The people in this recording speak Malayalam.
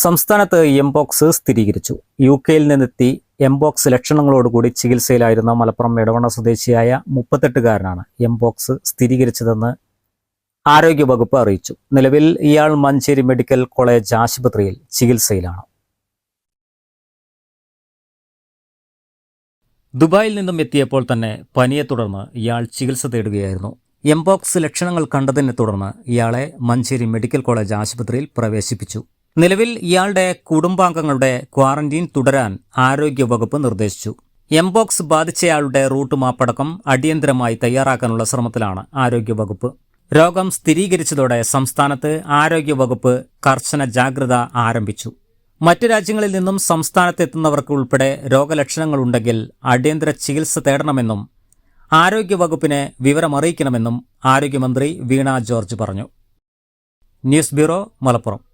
സംസ്ഥാനത്ത് എംപോക്സ് സ്ഥിരീകരിച്ചു. യു കെയിൽ നിന്നെത്തി എംപോക്സ് ലക്ഷണങ്ങളോടുകൂടി ചികിത്സയിലായിരുന്ന മലപ്പുറം എടവണ്ണ സ്വദേശിയായ മുപ്പത്തെട്ടുകാരനാണ് എംപോക്സ് സ്ഥിരീകരിച്ചതെന്ന് ആരോഗ്യവകുപ്പ് അറിയിച്ചു. നിലവിൽ ഇയാൾ മഞ്ചേരി മെഡിക്കൽ കോളേജ് ആശുപത്രിയിൽ ചികിത്സയിലാണ്. ദുബായിൽ നിന്നും എത്തിയപ്പോൾ തന്നെ പനിയെ തുടർന്ന് ഇയാൾ ചികിത്സ തേടുകയായിരുന്നു. എംപോക്സ് ലക്ഷണങ്ങൾ കണ്ടതിനെ തുടർന്ന് ഇയാളെ മഞ്ചേരി മെഡിക്കൽ കോളേജ് ആശുപത്രിയിൽ പ്രവേശിപ്പിച്ചു. നിലവിൽ ഇയാളുടെ കുടുംബാംഗങ്ങളുടെ ക്വാറന്റീൻ തുടരാൻ ആരോഗ്യവകുപ്പ് നിർദ്ദേശിച്ചു. എംബോക്സ് ബാധിച്ചയാളുടെ റൂട്ട് മാപ്പടക്കം അടിയന്തരമായി തയ്യാറാക്കാനുള്ള ശ്രമത്തിലാണ് ആരോഗ്യവകുപ്പ്. രോഗം സ്ഥിരീകരിച്ചതോടെ സംസ്ഥാനത്ത് ആരോഗ്യവകുപ്പ് കർശന ജാഗ്രത ആരംഭിച്ചു. മറ്റ് രാജ്യങ്ങളിൽ നിന്നും സംസ്ഥാനത്തെത്തുന്നവർക്ക് ഉൾപ്പെടെ രോഗലക്ഷണങ്ങളുണ്ടെങ്കിൽ അടിയന്തര ചികിത്സ തേടണമെന്നും ആരോഗ്യവകുപ്പിനെ വിവരമറിയിക്കണമെന്നും ആരോഗ്യമന്ത്രി വീണ ജോർജ് പറഞ്ഞു. News bureau Malappuram.